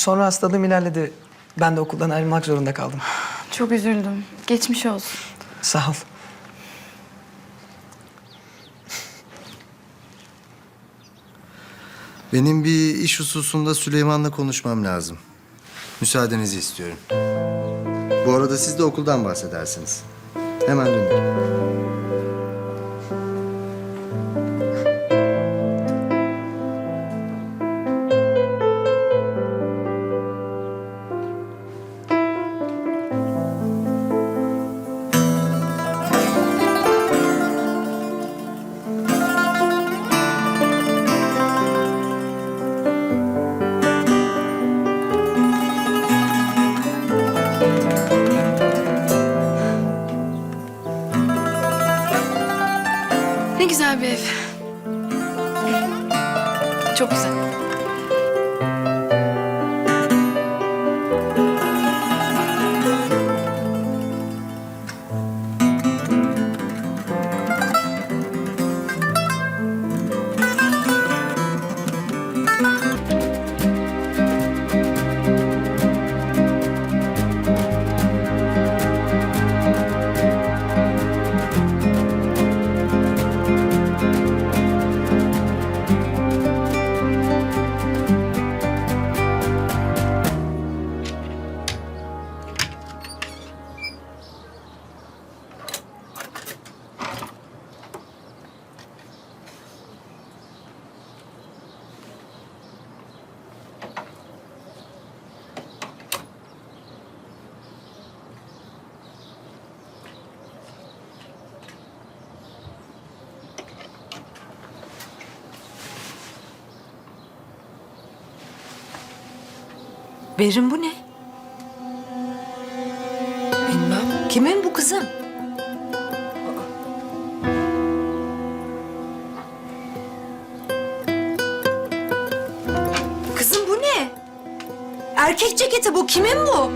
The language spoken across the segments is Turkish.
Sonra hastalığım ilerledi. Ben de okuldan ayrılmak zorunda kaldım. Çok üzüldüm. Geçmiş olsun. Sağ ol. Benim bir iş hususunda Süleyman'la konuşmam lazım. Müsaadenizi istiyorum. Bu arada siz de okuldan bahsedersiniz. Hemen dönerim. Güzel bir ev. Çok güzel. Berin bu ne? Bilmem. Kimin bu kızım? Kızım bu ne? Erkek ceketi bu. Kimin bu?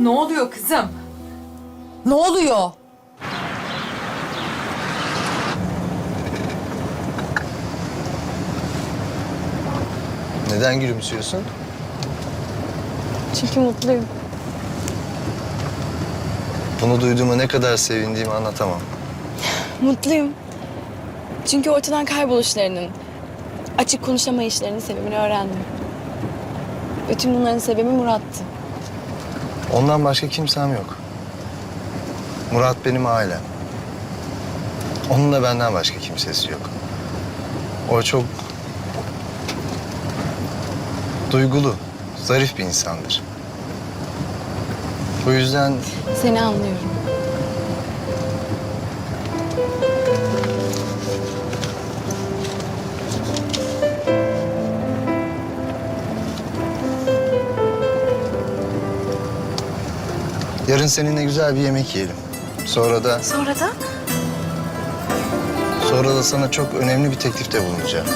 Ne oluyor kızım? Ne oluyor? Neden gülümsüyorsun? Çünkü mutluyum. Bunu duyduğuma ne kadar sevindiğimi anlatamam. Mutluyum. Çünkü ortadan kayboluşlarının, açık konuşamayışlarının sebebini öğrendim. Bütün bunların sebebi Murat'tı. Ondan başka kimsem yok. Murat benim ailem. Onun da benden başka kimsesi yok. O çok duygulu, zarif bir insandır. Bu yüzden Seni anlıyorum. Yarın seninle güzel bir yemek yiyelim. Sonra da Sonra da? sonra da sana çok önemli bir teklifte bulunacağım.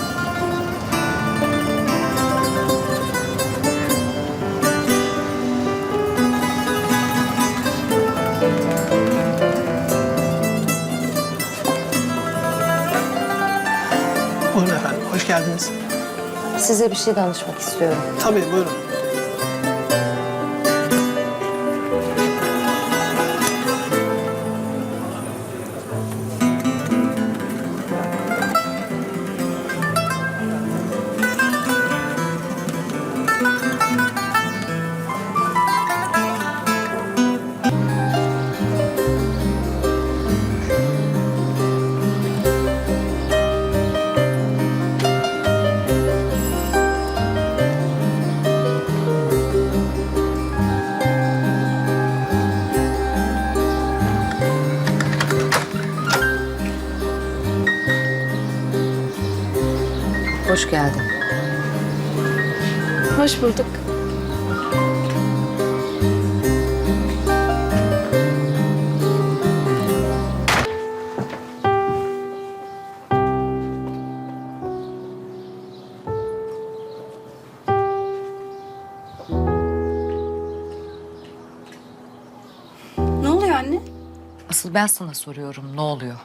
Buyurun efendim, hoş geldiniz. Size bir şey danışmak istiyorum. Tabii, buyurun. Hoş geldin. Hoş bulduk. Ne oluyor anne? Asıl ben sana soruyorum ne oluyor?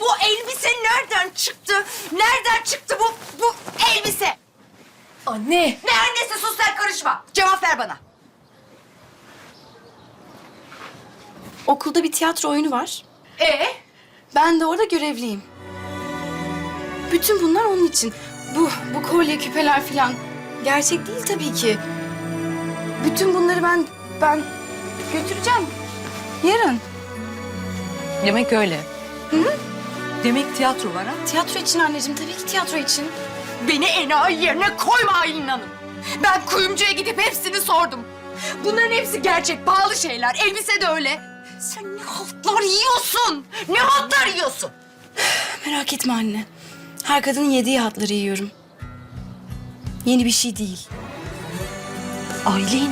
Bu elbise nereden çıktı? Nereden çıktı bu, bu elbise? Anne! Ne annesi sus sen karışma. Cevap ver bana. Okulda bir tiyatro oyunu var. Ee? Ben de orada görevliyim. Bütün bunlar onun için. Bu, bu kolye, küpeler falan. Gerçek değil tabii ki. Bütün bunları ben, ben götüreceğim. Yarın. Demek öyle. Demek tiyatro var ha? Tiyatro için anneciğim, tabii ki tiyatro için. Beni enayi yerine koyma Aylin Hanım. Ben kuyumcuya gidip hepsini sordum. Bunların hepsi gerçek, pahalı şeyler. Elbise de öyle. Sen ne haltlar yiyorsun? Ne haltlar yiyorsun? Merak etme anne. Her kadının yediği hatları yiyorum. Yeni bir şey değil. Aylin.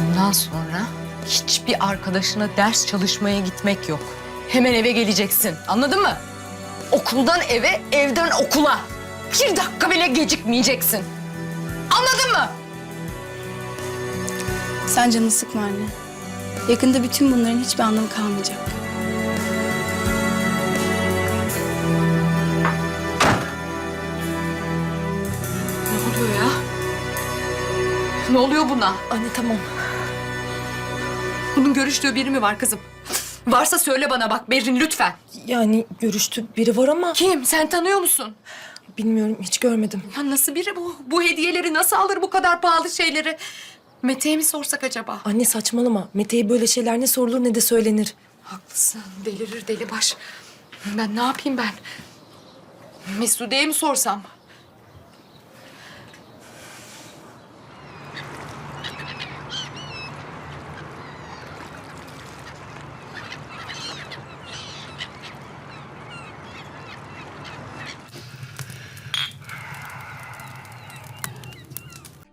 Bundan sonra hiçbir arkadaşına ders çalışmaya gitmek yok. Hemen eve geleceksin. Anladın mı? Okuldan eve, evden okula. Bir dakika bile gecikmeyeceksin. Anladın mı? Sen canını sıkma anne. Yakında bütün bunların hiçbir anlamı kalmayacak. Ne oluyor ya? Ne oluyor buna? Anne tamam. Bunun görüştüğü biri mi var kızım? Varsa söyle bana bak Berrin lütfen. Yani görüştü biri var ama Kim? Sen tanıyor musun? bilmiyorum hiç görmedim. Ya nasıl biri bu? Bu hediyeleri nasıl alır bu kadar pahalı şeyleri? Mete'ye mi sorsak acaba? Anne saçmalama. Mete'ye böyle şeyler ne sorulur ne de söylenir. Haklısın. Delirir deli baş. Ben ne yapayım ben? Mesude'ye mi sorsam?